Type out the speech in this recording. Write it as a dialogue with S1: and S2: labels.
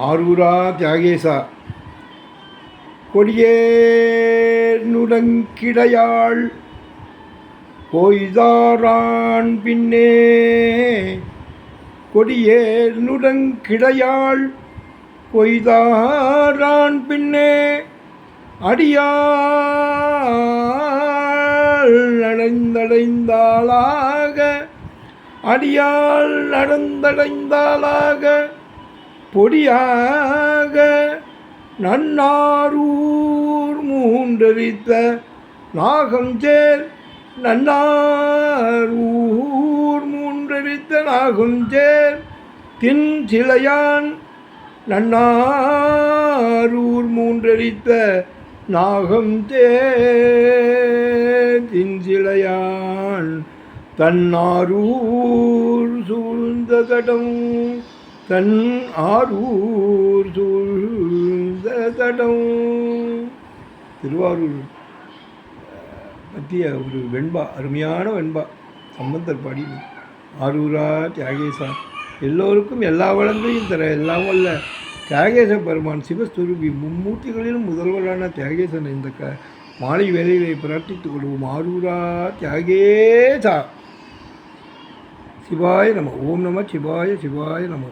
S1: ஆரூரா தியாகேசா. கொடியேர் பொய்தாரான் பின்னே. கொடியேர் பொய்தாரான் பின்னே. அடியாள் நடந்தடைந்தாளாக அடியாள் நடந்தடைந்தாளாக பொடியாக நன்னாரூர் மூன்றரித்த நாகம் சேர் நன்னாரூர் மூன்றரித்த நாகம் சேர் தின் சிலையான் நன்னாரூர் மூன்றரித்த நாகம் தேர் தன்னாரூர் சூழ்ந்த தடம் தன் ஆரூர் சூழ்ந்த தடம் திருவாரூர் மத்திய ஒரு வெண்பா அருமையான வெண்பா சம்பந்தர் பாடி. ஆரூரா தியாகேசா எல்லோருக்கும் எல்லா வளங்களையும் தர எல்லாம் வல்ல. தியாகேச பெருமான் சிவஸ்வரூபி மும்மூர்த்திகளிலும் முதல்வரான தியாகேசன் இந்த க மாலை வேலைகளை பிரார்த்தித்துக் கொள்வோம். ஆரூரா தியாகேசா. சிவாய நம ஓம் நம சிவாய சிவாய நம.